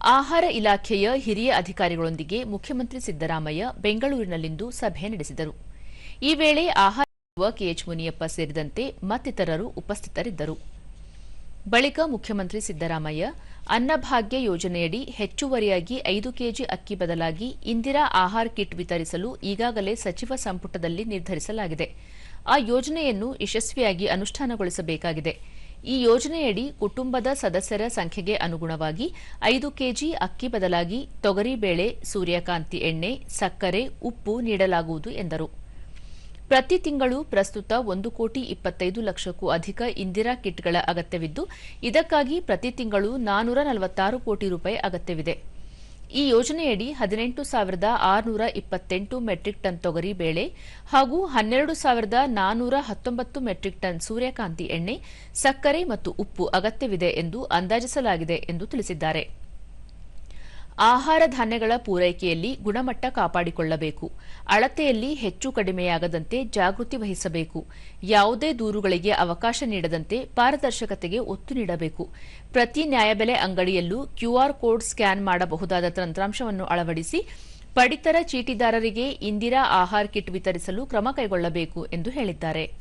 ಆಹಾರ ಇಲಾಖೆಯ ಹಿರಿಯ ಅಧಿಕಾರಿಗಳೊಂದಿಗೆ ಮುಖ್ಯಮಂತ್ರಿ ಸಿದ್ದರಾಮಯ್ಯ ಬೆಂಗಳೂರಿನಲ್ಲಿಂದು ಸಭೆ ನಡೆಸಿದರು. ಈ ವೇಳೆ ಆಹಾರ ಸಚಿವ ಕೆಎಚ್ ಮುನಿಯಪ್ಪ ಸೇರಿದಂತೆ ಮತ್ತಿತರರು ಉಪಸ್ಥಿತರಿದ್ದರು. ಬಳಿಕ ಮುಖ್ಯಮಂತ್ರಿ ಸಿದ್ದರಾಮಯ್ಯ ಅನ್ನಭಾಗ್ಯ ಯೋಜನೆಯಡಿ ಹೆಚ್ಚುವರಿಯಾಗಿ ಐದು ಕೆಜಿ ಅಕ್ಕಿ ಬದಲಾಗಿ ಇಂದಿರಾ ಆಹಾರ ಕಿಟ್ ವಿತರಿಸಲು ಈಗಾಗಲೇ ಸಚಿವ ಸಂಪುಟದಲ್ಲಿ ನಿರ್ಧರಿಸಲಾಗಿದೆ. ಆ ಯೋಜನೆಯನ್ನು ಯಶಸ್ವಿಯಾಗಿ ಅನುಷ್ಠಾನಗೊಳಿಸಬೇಕಾಗಿದೆ. ಈ ಯೋಜನೆಯಡಿ ಕುಟುಂಬದ ಸದಸ್ಯರ ಸಂಖ್ಯೆಗೆ ಅನುಗುಣವಾಗಿ ಐದು ಕೆಜಿ ಅಕ್ಕಿ ಬದಲಾಗಿ ತೊಗರಿಬೇಳೆ ಸೂರ್ಯಕಾಂತಿ ಎಣ್ಣೆ, ಸಕ್ಕರೆ, ಉಪ್ಪು ನೀಡಲಾಗುವುದು ಎಂದರು. ಪ್ರತಿ ತಿಂಗಳು ಪ್ರಸ್ತುತ ಒಂದು ಕೋಟಿ ಇಪ್ಪತ್ತೈದು ಲಕ್ಷಕ್ಕೂ ಅಧಿಕ ಇಂದಿರಾ ಕಿಟ್ಗಳ ಅಗತ್ಯವಿದ್ದು, ಇದಕ್ಕಾಗಿ ಪ್ರತಿ ತಿಂಗಳು ನಾನೂರ ನಲವತ್ತಾರು ಕೋಟಿ ರೂಪಾಯಿ ಅಗತ್ಯವಿದೆ. ಈ ಯೋಜನೆಯಡಿ ಹದಿನೆಂಟು ಸಾವಿರದ ಆರುನೂರ ಇಪ್ಪತ್ತೆಂಟು ಮೆಟ್ರಿಕ್ ಟನ್ ತೊಗರಿ ಬೇಳೆ ಹಾಗೂ ಹನ್ನೆರಡು ಸಾವಿರದ ನಾನೂರ ಹತ್ತೊಂಬತ್ತು ಮೆಟ್ರಿಕ್ ಟನ್ ಸೂರ್ಯಕಾಂತಿ ಎಣ್ಣೆ, ಸಕ್ಕರೆ ಮತ್ತು ಉಪ್ಪು ಅಗತ್ಯವಿದೆ ಎಂದು ಅಂದಾಜಿಸಲಾಗಿದೆ ಎಂದು ತಿಳಿಸಿದ್ದಾರೆ. ಆಹಾರ ಧಾನ್ಯಗಳ ಪೂರೈಕೆಯಲ್ಲಿ ಗುಣಮಟ್ಟ ಕಾಪಾಡಿಕೊಳ್ಳಬೇಕು. ಅಳತೆಯಲ್ಲಿ ಹೆಚ್ಚು ಕಡಿಮೆಯಾಗದಂತೆ ಜಾಗೃತಿ ವಹಿಸಬೇಕು. ಯಾವುದೇ ದೂರುಗಳಿಗೆ ಅವಕಾಶ ನೀಡದಂತೆ ಪಾರದರ್ಶಕತೆಗೆ ಒತ್ತು ನೀಡಬೇಕು. ಪ್ರತಿ ನ್ಯಾಯಬೆಲೆ ಅಂಗಡಿಯಲ್ಲೂ ಕ್ಯೂಆರ್ ಕೋಡ್ ಸ್ಕ್ಯಾನ್ ಮಾಡಬಹುದಾದ ತಂತ್ರಾಂಶವನ್ನು ಅಳವಡಿಸಿ ಪಡಿತರ ಚೀಟಿದಾರರಿಗೆ ಇಂದಿರಾ ಆಹಾರ್ ಕಿಟ್ ವಿತರಿಸಲು ಕ್ರಮ ಕೈಗೊಳ್ಳಬೇಕು ಎಂದು ಹೇಳಿದ್ದಾರೆ.